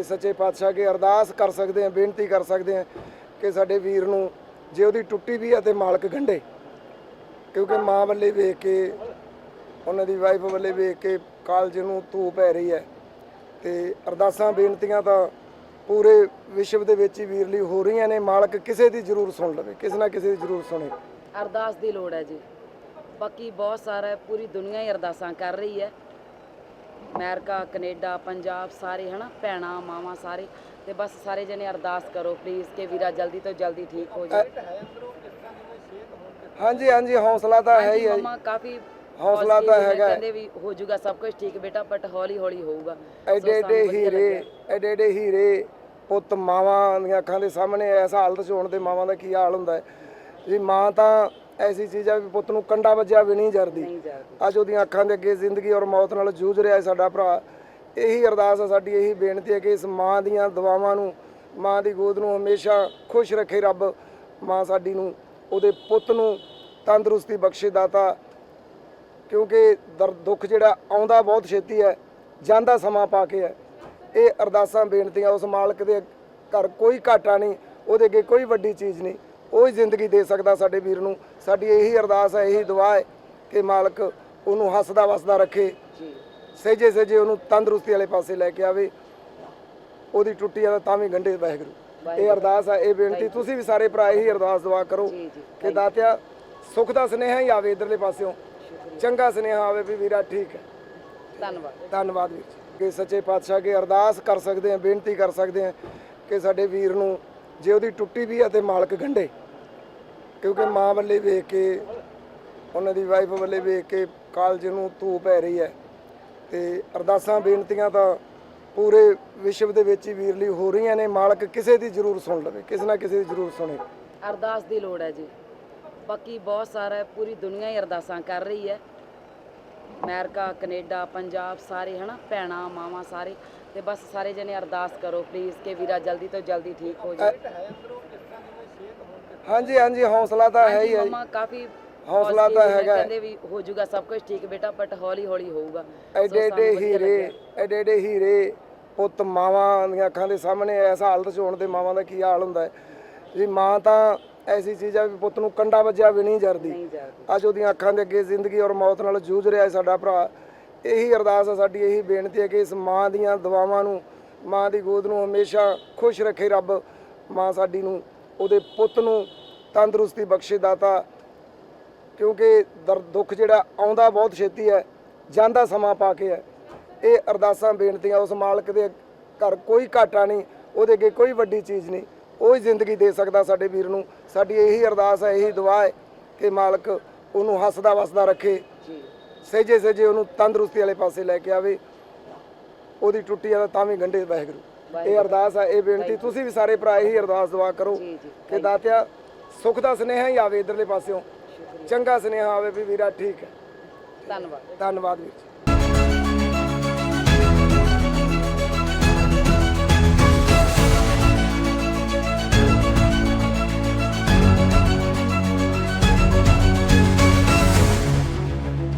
ਕਿ ਸੱਚੇ ਪਾਤਸ਼ਾਹ ਅੱਗੇ ਅਰਦਾਸ ਕਰ ਸਕਦੇ ਹਾਂ, ਬੇਨਤੀ ਕਰ ਸਕਦੇ ਹਾਂ ਕਿ ਸਾਡੇ ਵੀਰ ਨੂੰ ਜੇ ਉਹਦੀ ਟੁੱਟੀ ਵੀ ਹੈ ਤੇ ਮਾਲਕ ਗੰਢੇ। ਕਿਉਂਕਿ ਮਾਂ ਵੱਲੇ ਵੇਖ ਕੇ, ਉਹਨਾਂ ਦੀ ਵਾਈਫ ਵੱਲੇ ਵੇਖ ਕੇ ਕਾਲਜ ਨੂੰ ਧੂ ਪੈ ਰਹੀ ਹੈ ਤੇ ਅਰਦਾਸਾਂ, ਬੇਨਤੀਆਂ ਤਾਂ ਪੂਰੇ ਵਿਸ਼ਵ ਦੇ ਵਿੱਚ ਹੀ ਵੀਰ ਲਈ ਹੋ ਰਹੀਆਂ ਨੇ। ਮਾਲਕ ਕਿਸੇ ਦੀ ਜ਼ਰੂਰ ਸੁਣ ਲਵੇ, ਕਿਸੇ ਨਾ ਕਿਸੇ ਦੀ ਜ਼ਰੂਰ ਸੁਣੇ। ਅਰਦਾਸ ਦੀ ਲੋੜ ਹੈ ਜੀ। ਬਾਕੀ ਬਹੁਤ ਸਾਰਾ ਪੂਰੀ ਦੁਨੀਆ ਹੀ ਅਰਦਾਸਾਂ ਕਰ ਰਹੀ ਹੈ। ਅਮਰੀਕਾ ਕੈਨੇਡਾ ਪੰਜਾਬ ਸਾਰੇ ਹਨਾ ਭੈਣਾਂ ਮਾਵਾਂ ਸਾਰੇ ਤੇ ਬਸ ਸਾਰੇ ਜਣੇ ਅਰਦਾਸ ਕਰੋ ਪਲੀਜ਼ ਕਿ ਵੀਰਾ ਜਲਦੀ ਤੋਂ ਜਲਦੀ ਠੀਕ ਹੋ ਜਾਏ ਹਾਂਜੀ ਹਾਂਜੀ ਹੌਸਲਾ ਤਾਂ ਹੈ ਹੀ ਹੈ। ਮਮਾ ਕਾਫੀ ਹੌਸਲਾ ਤਾਂ ਹੈਗਾ ਹੈ। ਕਹਿੰਦੇ ਵੀ ਹੋ ਜਾਊਗਾ ਸਭ ਕੁਝ ਠੀਕ ਬੇਟਾ ਬਟ ਹੌਲੀ ਹੌਲੀ ਹੋਊਗਾ ਐਡੇ ਐਡੇ ਹੀਰੇ। ਐਡੇ ਐਡੇ ਹੀਰੇ ਪੁੱਤ ਮਾਵਾਂ ਦੀਆਂ ਅੱਖਾਂ ਦੇ ਸਾਹਮਣੇ ਐਸਾ ਹਾਲਤ 'ਚ ਹੋਣ ਤੇ ਮਾਵਾਂ ਦਾ ਕੀ ਹਾਲ ਹੁੰਦਾ ਹੈ ਜੀ ਮਾਂ ਤਾਂ ਐਸੀ ਚੀਜ਼ ਆ ਵੀ ਪੁੱਤ ਨੂੰ ਕੰਡਾ ਵੱਜਿਆ ਵੀ ਨਹੀਂ ਜਰਦੀ। ਅੱਜ ਉਹਦੀਆਂ ਅੱਖਾਂ ਦੇ ਅੱਗੇ ਜ਼ਿੰਦਗੀ ਔਰ ਮੌਤ ਨਾਲ ਜੂਝ ਰਿਹਾ ਹੈ ਸਾਡਾ ਭਰਾ। ਇਹੀ ਅਰਦਾਸ ਹੈ ਸਾਡੀ ਇਹੀ ਬੇਨਤੀ ਹੈ ਕਿ ਇਸ ਮਾਂ ਦੀਆਂ ਦੁਆਵਾਂ ਨੂੰ ਮਾਂ ਦੀ ਗੋਦ ਨੂੰ ਹਮੇਸ਼ਾ ਖੁਸ਼ ਰੱਖੇ ਰੱਬ। ਮਾਂ ਸਾਡੀ ਨੂੰ ਉਹਦੇ ਪੁੱਤ ਨੂੰ ਤੰਦਰੁਸਤੀ ਬਖਸ਼ੇ ਦਾਤਾ। ਕਿਉਂਕਿ ਦਰਦ ਦੁੱਖ ਜਿਹੜਾ ਆਉਂਦਾ ਬਹੁਤ ਛੇਤੀ ਹੈ ਜਾਂਦਾ ਸਮਾਂ ਪਾ ਕੇ ਹੈ। ਇਹ ਅਰਦਾਸਾਂ ਬੇਨਤੀਆਂ ਉਸ ਮਾਲਕ ਦੇ ਘਰ ਕੋਈ ਘਾਟਾ ਨਹੀਂ ਉਹਦੇ ਅੱਗੇ ਕੋਈ ਵੱਡੀ ਚੀਜ਼ ਨਹੀਂ। ਉਹ ਹੀ ਜ਼ਿੰਦਗੀ ਦੇ ਸਕਦਾ ਸਾਡੇ ਵੀਰ ਨੂੰ। ਸਾਡੀ ਇਹੀ ਅਰਦਾਸ ਹੈ ਇਹੀ ਦੁਆ ਹੈ ਕਿ ਮਾਲਕ ਉਹਨੂੰ ਹੱਸਦਾ ਵਸਦਾ ਰੱਖੇ। ਜੀ ਸਹਿਜੇ ਸਹਿਜੇ ਉਹਨੂੰ ਤੰਦਰੁਸਤੀ ਵਾਲੇ ਪਾਸੇ ਲੈ ਕੇ ਆਵੇ। ਉਹਦੀ ਟੁੱਟੀ ਆ ਤਾਂ ਵੀ ਗੰਢੇ ਵਾਹਿਗੁਰੂ। ਇਹ ਅਰਦਾਸ ਹੈ ਇਹ ਬੇਨਤੀ। ਤੁਸੀਂ ਵੀ ਸਾਰੇ ਭਰਾ ਇਹੀ ਅਰਦਾਸ ਦੁਆ ਕਰੋ ਕਿ ਦਾਤਿਆ ਸੁੱਖ ਦਾ ਸੁਨੇਹਾ ਹੀ ਆਵੇ ਇਧਰਲੇ ਪਾਸਿਓਂ। ਚੰਗਾ ਸੁਨੇਹਾ ਆਵੇ ਵੀ ਵੀਰਾ ਠੀਕ ਹੈ। ਧੰਨਵਾਦ। ਧੰਨਵਾਦ ਵੀਰ ਕਿ ਸੱਚੇ ਪਾਤਸ਼ਾਹ ਅੱਗੇ ਅਰਦਾਸ ਕਰ ਸਕਦੇ ਹਾਂ ਬੇਨਤੀ ਕਰ ਸਕਦੇ ਹਾਂ ਕਿ ਸਾਡੇ ਵੀਰ ਨੂੰ ਜੇ ਉਹਦੀ ਟੁੱਟੀ ਵੀ ਹੈ ਤੇ ਮਾਲਕ ਗੰਢੇ। ਕਿਉਂਕਿ ਮਾਂ ਵੱਲੇ ਵੇਖ ਕੇ, ਉਹਨਾਂ ਦੀ ਵਾਈਫ ਵੱਲੇ ਵੇਖ ਕੇ ਕਾਲਜ ਨੂੰ ਧੂ ਪੈ ਰਹੀ ਹੈ। ਤੇ ਅਰਦਾਸਾਂ, ਬੇਨਤੀਆਂ ਤਾਂ ਪੂਰੇ ਵਿਸ਼ਵ ਦੇ ਵਿੱਚ ਹੀ ਵੀਰਲੀ ਹੋ ਰਹੀਆਂ ਨੇ। ਮਾਲਕ ਕਿਸੇ ਦੀ ਜ਼ਰੂਰ ਸੁਣ ਲਵੇ, ਕਿਸੇ ਨਾ ਕਿਸੇ ਦੀ ਜ਼ਰੂਰ ਸੁਣੇ। ਅਰਦਾਸ ਦੀ ਲੋੜ ਹੈ ਜੀ। ਬਾਕੀ ਬਹੁਤ ਸਾਰਾ ਪੂਰੀ ਦੁਨੀਆ ਹੀ ਅਰਦਾਸਾਂ ਕਰ ਰਹੀ ਹੈ। ਅਮਰੀਕਾ, ਕੈਨੇਡਾ, ਪੰਜਾਬ ਸਾਰੇ, ਹਨਾ, ਭੈਣਾਂ, ਮਾਵਾਂ ਸਾਰੇ। ਤੇ ਬਸ ਸਾਰੇ ਜਣੇ ਅਰਦਾਸ ਕਰੋ ਪਲੀਜ਼ ਕਿ ਵੀਰਾ ਜਲਦੀ ਤੋਂ ਜਲਦੀ ਠੀਕ ਹੋ ਜਾਵੇ। ਹਾਂਜੀ ਹਾਂਜੀ ਹੌਸਲਾ ਤਾਂ ਹੈ ਹੀ ਹੈ ਜੀ। ਮਮਾ ਕਾਫੀ ਹੌਸਲਾ positive ਤਾਂ ਨੇ, ਹੈਗਾ ਹੈ। ਕਹਿੰਦੇ ਵੀ ਹੋ ਜਾਊਗਾ ਸਭ ਕੁਝ ਠੀਕ ਬੇਟਾ ਬਟ ਹੌਲੀ ਹੌਲੀ ਹੋਊਗਾ ਐਡੇ ਸਾਨੂੰ ਐਡੇ ਵਧੀਆ ਹੀਰੇ ਲੱਗਿਆ। ਐਡੇ ਐਡੇ ਹੀਰੇ ਪੁੱਤ ਮਾਵਾਂ ਦੀਆਂ ਅੱਖਾਂ ਦੇ ਸਾਹਮਣੇ ਐਸਾ ਹਾਲਤ 'ਚ ਹੋਣ ਤੇ ਮਾਵਾਂ ਦਾ ਕੀ ਹਾਲ ਹੁੰਦਾ ਹੈ ਜੀ ਮਾਂ ਤਾਂ ਐਸੀ ਚੀਜ਼ ਆ ਵੀ ਪੁੱਤ ਨੂੰ ਕੰਡਾ ਵੱਜਿਆ ਵੀ ਨਹੀਂ ਜਰਦੀ ਨਹੀਂ ਅੱਜ ਉਹਦੀਆਂ ਅੱਖਾਂ ਦੇ ਅੱਗੇ ਜ਼ਿੰਦਗੀ ਔਰ ਮੌਤ ਨਾਲ ਜੂਝ ਰਿਹਾ ਹੈ ਸਾਡਾ ਭਰਾ ਇਹੀ ਅਰਦਾਸ ਹੈ ਸਾਡੀ ਇਹੀ ਬੇਨਤੀ ਹੈ ਕਿ ਇਸ ਮਾਂ ਦੀਆਂ ਦੁਆਵਾਂ ਨੂੰ ਮਾਂ ਦੀ ਗੋਦ ਨੂੰ ਹਮੇਸ਼ਾ ਖੁਸ਼ ਰੱਖੇ ਰੱਬ ਮਾਂ ਸਾਡੀ ਨੂੰ ਉਹਦੇ ਪੁੱਤ ਨੂੰ ਤੰਦਰੁਸਤੀ ਬਖਸ਼ੇ ਦਾਤਾ ਕਿਉਂਕਿ ਦਰਦ ਦੁੱਖ ਜਿਹੜਾ ਆਉਂਦਾ ਬਹੁਤ ਛੇਤੀ ਹੈ ਜਾਂਦਾ ਸਮਾਂ ਪਾ ਕੇ ਹੈ। ਇਹ ਅਰਦਾਸਾਂ ਬੇਨਤੀਆਂ ਉਸ ਮਾਲਕ ਦੇ ਘਰ ਕੋਈ ਘਾਟਾ ਨਹੀਂ ਉਹਦੇ ਅੱਗੇ ਕੋਈ ਵੱਡੀ ਚੀਜ਼ ਨਹੀਂ। ਉਹ ਹੀ ਜ਼ਿੰਦਗੀ ਦੇ ਸਕਦਾ ਸਾਡੇ ਵੀਰ ਨੂੰ। ਸਾਡੀ ਇਹੀ ਅਰਦਾਸ ਹੈ ਇਹੀ ਦੁਆ ਹੈ ਕਿ ਮਾਲਕ ਉਹਨੂੰ ਹੱਸਦਾ ਵਸਦਾ ਰੱਖੇ। ਸਹਿਜੇ ਸਹਿਜੇ ਉਹਨੂੰ ਤੰਦਰੁਸਤੀ ਵਾਲੇ ਪਾਸੇ ਲੈ ਕੇ ਆਵੇ। ਉਹਦੀ ਟੁੱਟੀ ਆ ਤਾਂ ਵੀ ਗੰਢੇ ਵਾਹਿਗੁਰੂ। ਇਹ ਅਰਦਾਸ ਹੈ ਇਹ ਬੇਨਤੀ। ਤੁਸੀਂ ਵੀ ਸਾਰੇ ਭਰਾ ਇਹੀ ਅਰਦਾਸ ਦੁਆ ਕਰੋ ਕਿ ਦਾਤਿਆ ਸੁੱਖ ਦਾ ਸੁਨੇਹਾ ਹੀ ਆਵੇ ਇਧਰਲੇ ਪਾਸਿਓਂ। ਚੰਗਾ ਸੁਨੇਹਾ ਆਵੇ ਵੀ ਵੀਰਾ ਠੀਕ ਹੈ। ਧੰਨਵਾਦ। ਧੰਨਵਾਦ ਵੀਰ ਜੀ।